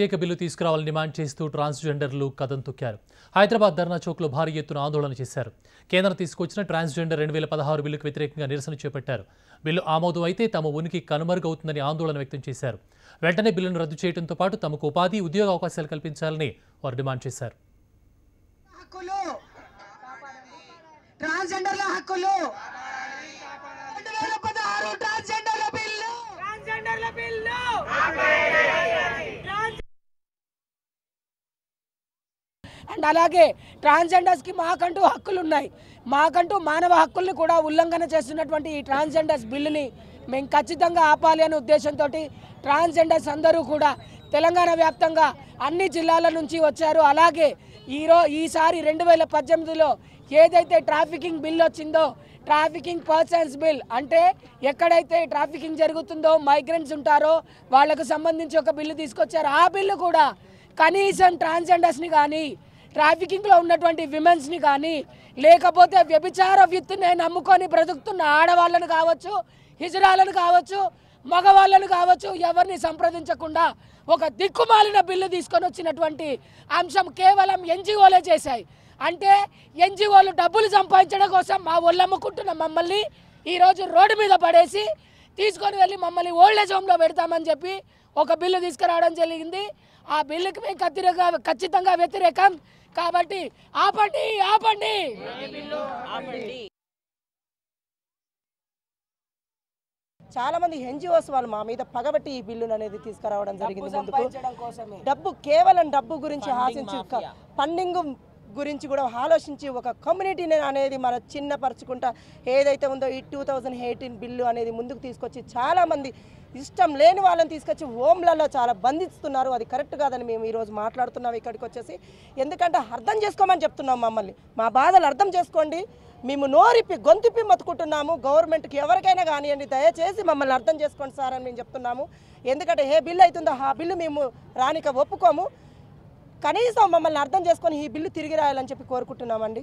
ప్రత్యేక బిల్లు తీసుకురావాలని డిమాండ్ చేస్తూ ట్రాన్స్జెండర్లు కథం తొక్కారు. హైదరాబాద్ ధర్నా చౌక్లో భారీ ఎత్తున ఆందోళన చేశారు. కేంద్రం తీసుకొచ్చిన ట్రాన్స్జెండర్ రెండు వేల పదహారు బిల్లుకు వ్యతిరేకంగా నిరసన చేపట్టారు. బిల్లు ఆమోదం అయితే తమ ఉనికి కనుమరుగవుతుందని ఆందోళన వ్యక్తం చేశారు. వెంటనే బిల్లును రద్దు చేయడంతో పాటు తమకు ఉపాధి ఉద్యోగ అవకాశాలు కల్పించాలని వారు డిమాండ్ చేశారు. హక్కులు! ట్రాన్స్జెండర్ల హక్కులు! ట్రాన్స్జెండర్ల బిల్లు ట్రాన్స్జెండర్ల బిల్లు అండ్ అలాగే ట్రాన్స్జెండర్స్కి మాకంటూ హక్కులు ఉన్నాయి మాకంటూ మానవ హక్కుల్ని కూడా ఉల్లంఘన చేస్తున్నటువంటి ఈ ట్రాన్స్జెండర్స్ బిల్లుని మేము ఖచ్చితంగా ఆపాలి అనే ఉద్దేశంతో ట్రాన్స్జెండర్స్ అందరూ కూడా తెలంగాణ వ్యాప్తంగా అన్ని జిల్లాల నుంచి వచ్చారు. అలాగే ఈరో ఈసారి రెండు వేల పద్దెనిమిదిలో ఏదైతే ట్రాఫికింగ్ బిల్ వచ్చిందో ట్రాఫికింగ్ పర్సన్స్ బిల్ అంటే ఎక్కడైతే ట్రాఫికింగ్ జరుగుతుందో మైగ్రెంట్స్ ఉంటారో వాళ్ళకు సంబంధించి ఒక బిల్లు తీసుకొచ్చారు. ఆ బిల్లు కూడా కనీసం ట్రాన్స్జెండర్స్ని కానీ ట్రాఫికింగ్లో ఉన్నటువంటి విమెన్స్ని కానీ లేకపోతే వ్యభిచార విత్తునే నమ్ముకొని బ్రతుకుతున్న ఆడవాళ్ళను కావచ్చు హిజరాలను కావచ్చు మగవాళ్ళను కావచ్చు ఎవరిని సంప్రదించకుండా ఒక దిక్కుమాలిన బిల్లు తీసుకొని వచ్చినటువంటి అంశం కేవలం ఎన్జిఓలే చేశాయి. అంటే ఎన్జిఓలు డబ్బులు సంపాదించడం కోసం మా ఒళ్ళమ్ముకుంటున్న మమ్మల్ని ఈరోజు రోడ్డు మీద పడేసి తీసుకొని వెళ్ళి మమ్మల్ని ఓల్డేజ్ హోమ్లో పెడతామని చెప్పి ఒక బిల్లు తీసుకురావడం జరిగింది. ఆ బిల్లుకి మేము ఖచ్చితంగా ఖచ్చితంగా వ్యతిరేకం. కాబట్టి ఆపండి ఆపండి. చాలా మంది ఎన్జిఓస్ వాళ్ళు మా మీద పగబట్టి ఈ బిల్లును అనేది తీసుకురావడం జరిగింది డబ్బు కేవలం డబ్బు గురించి ఆశించి ఫండింగ్ గురించి కూడా ఆలోచించి ఒక కమ్యూనిటీని అనేది మన చిన్నపరచుకుంటా ఏదైతే ఉందో ఈ టూ థౌజండ్ ఎయిటీన్ బిల్లు అనేది ముందుకు తీసుకొచ్చి చాలామంది ఇష్టం లేని వాళ్ళని తీసుకొచ్చి హోమ్లలో చాలా బంధిస్తున్నారు. అది కరెక్ట్ కాదని మేము ఈరోజు మాట్లాడుతున్నాం ఇక్కడికి వచ్చేసి. ఎందుకంటే అర్థం చేసుకోమని చెప్తున్నాం మమ్మల్ని. మా బాధలు అర్థం చేసుకోండి. మేము నోరిప్పి గొంతుప్పి మతుకుంటున్నాము గవర్నమెంట్కి ఎవరికైనా కానివ్వండి దయచేసి మమ్మల్ని అర్థం చేసుకోండి సార్ అని మేము చెప్తున్నాము. ఎందుకంటే ఏ బిల్లు అవుతుందో ఆ బిల్లు మేము రానిక ఒప్పుకోము. కనీసం మమ్మల్ని అర్థం చేసుకొని ఈ బిల్లు తిరిగి రాయాలని చెప్పి కోరుకుంటున్నామండి.